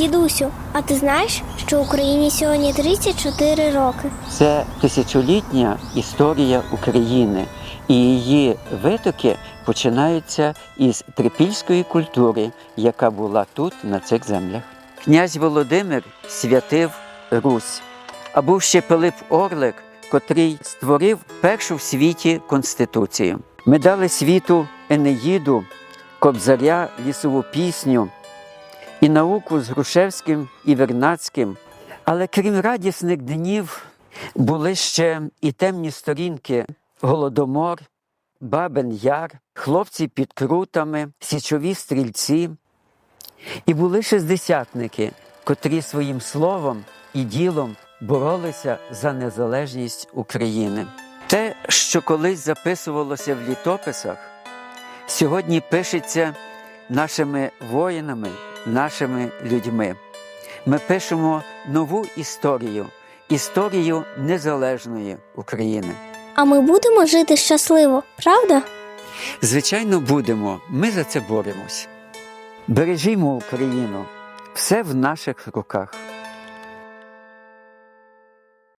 Дідусю, а ти знаєш, що Україні сьогодні 34 роки? Це тисячолітня історія України, і її витоки починаються із трипільської культури, яка була тут, на цих землях. Князь Володимир святив Русь, а був ще Пилип Орлик, котрий створив першу в світі конституцію. Ми дали світу Енеїду, Кобзаря, лісову пісню і науку з Грушевським і Вернацьким. Але крім радісних днів, були ще і темні сторінки Голодомор, Бабин Яр, хлопці під крутами, січові стрільці. І були шестдесятники, котрі своїм словом і ділом боролися за незалежність України. Те, що колись записувалося в літописах, сьогодні пишеться нашими воїнами, нашими людьми. Ми пишемо нову історію, історію незалежної України. А ми будемо жити щасливо, правда? Звичайно, будемо. Ми за це боремось. Бережімо Україну. Все в наших руках.